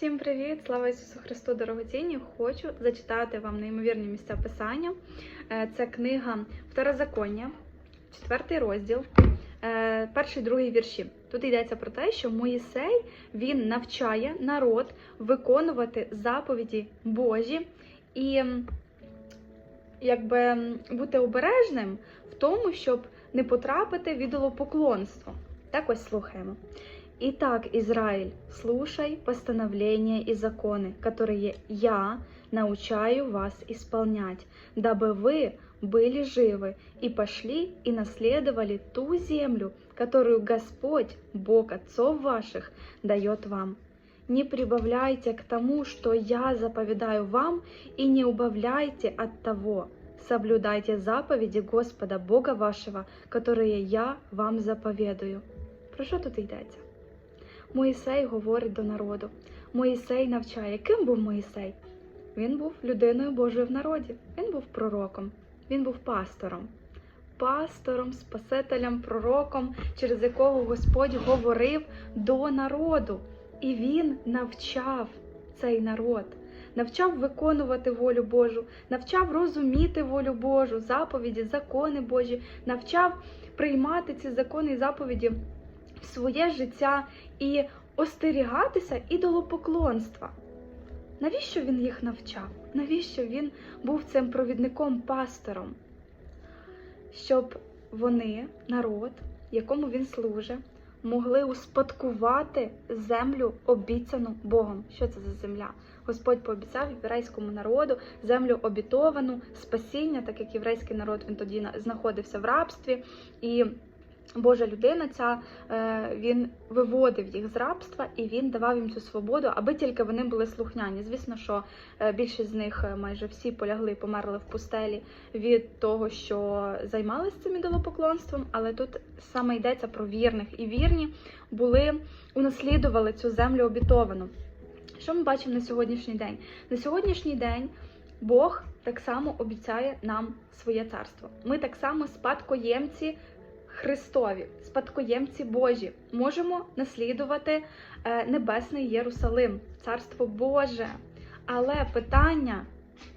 Всім привіт! Слава Ісусу Христу, дорогоцінні! Хочу зачитати вам неймовірні місця писання. Е, Це книга Второзаконня, четвертий розділ, е, перший другий вірші. Тут йдеться про те, що Моїсей він навчає народ виконувати заповіді Божі і якби бути обережним в тому, щоб не потрапити в ідолопоклонство. Так ось слухаємо. Итак, Израиль, слушай постановления и законы, которые я научаю вас исполнять, дабы вы были живы и пошли и наследовали ту землю, которую Господь, Бог отцов ваших, дает вам. Не прибавляйте к тому, что я заповедаю вам, и не убавляйте от того. Соблюдайте заповеди Господа Бога вашего, которые я вам заповедую. Про що тут йдеться? Моїсей говорить до народу. Моїсей навчає. Ким був Моїсей? Він був людиною Божою в народі. Він був пророком, він був пастором. Пастором, спасителем, пророком, через якого Господь говорив до народу. І він навчав цей народ, навчав виконувати волю Божу, навчав розуміти волю Божу, заповіді, закони Божі, навчав приймати ці закони і заповіді своє життя і остерігатися ідолопоклонства. Навіщо він їх навчав? Навіщо він був цим провідником пастором? Щоб вони, народ, якому він служить, могли успадкувати землю, обіцяну Богом. Що це за земля? Господь пообіцяв єврейському народу землю обітовану, спасіння, так як єврейський народ він тоді знаходився в рабстві, і Божа людина, ця е, він виводив їх з рабства і він давав їм цю свободу, аби тільки вони були слухняні. Звісно, що е, більшість з них е, майже всі полягли, померли в пустелі від того, що займалися цим ідолопоклонством, але тут саме йдеться про вірних, і вірні були унаслідували цю землю обітовану. Що ми бачимо на сьогоднішній день? На сьогоднішній день Бог так само обіцяє нам своє царство. Ми так само спадкоємці Христові, спадкоємці Божі, можемо наслідувати е, небесний Єрусалим, Царство Боже. Але питання,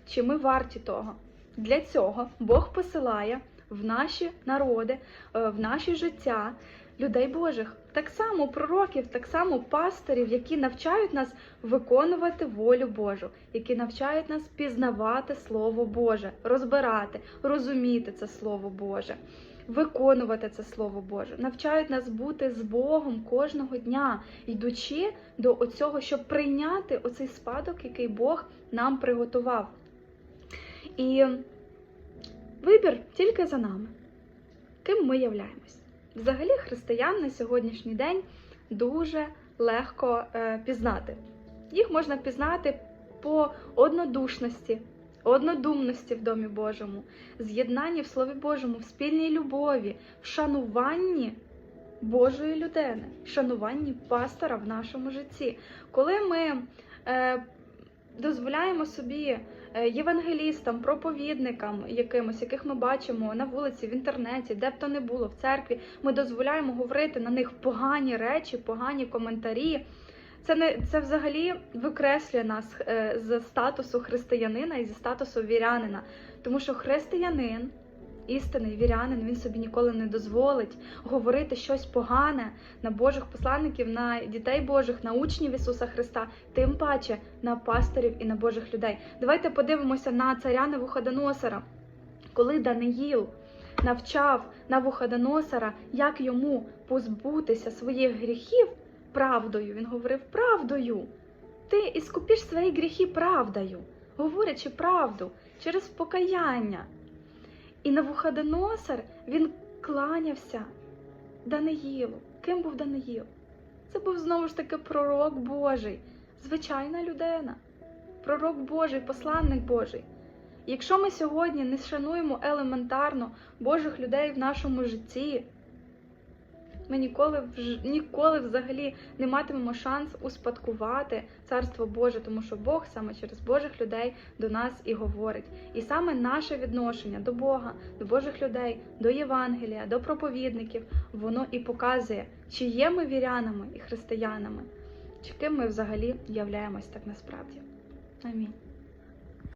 чи ми варті того? Для цього Бог посилає в наші народи, е, в наші життя людей Божих, так само пророків, так само пасторів, які навчають нас виконувати волю Божу, які навчають нас пізнавати Слово Боже, розбирати, розуміти це Слово Боже виконувати це Слово Боже, навчають нас бути з Богом кожного дня, йдучи до оцього, щоб прийняти оцей спадок, який Бог нам приготував. І вибір тільки за нами. Ким ми являємось? Взагалі, християн на сьогоднішній день дуже легко е, пізнати. Їх можна пізнати по однодушності, однодумності в Домі Божому, з'єднанні в Слові Божому, в спільній любові, в шануванні Божої людини, в шануванні пастора в нашому житті. Коли ми е, дозволяємо собі євангелістам, проповідникам, якимось, яких ми бачимо на вулиці, в інтернеті, де б то не було, в церкві, ми дозволяємо говорити на них погані речі, погані коментарі. Це не це взагалі викреслює нас е, з статусу християнина і зі статусу вірянина, тому що християнин, істинний вірянин, він собі ніколи не дозволить говорити щось погане на Божих посланників, на дітей Божих, на учнів Ісуса Христа, тим паче на пасторів і на Божих людей. Давайте подивимося на царя Навуходоносора, коли Даниїл навчав Навуходоносора, як йому позбутися своїх гріхів правдою. Він говорив правдою. Ти іскупіш свої гріхи правдою, говорячи правду через покаяння. І Навуходоносор, він кланявся Даниїлу. Ким був Даниїл? Це був знову ж таки пророк Божий, звичайна людина, пророк Божий, посланник Божий. Якщо ми сьогодні не шануємо елементарно Божих людей в нашому житті, ми ніколи ніколи взагалі не матимемо шанс успадкувати царство Боже, тому що Бог саме через Божих людей до нас і говорить. І саме наше відношення до Бога, до Божих людей, до Євангелія, до проповідників, воно і показує, чи є ми вірянами і християнами. чи ким ми взагалі являємось так насправді. Амінь.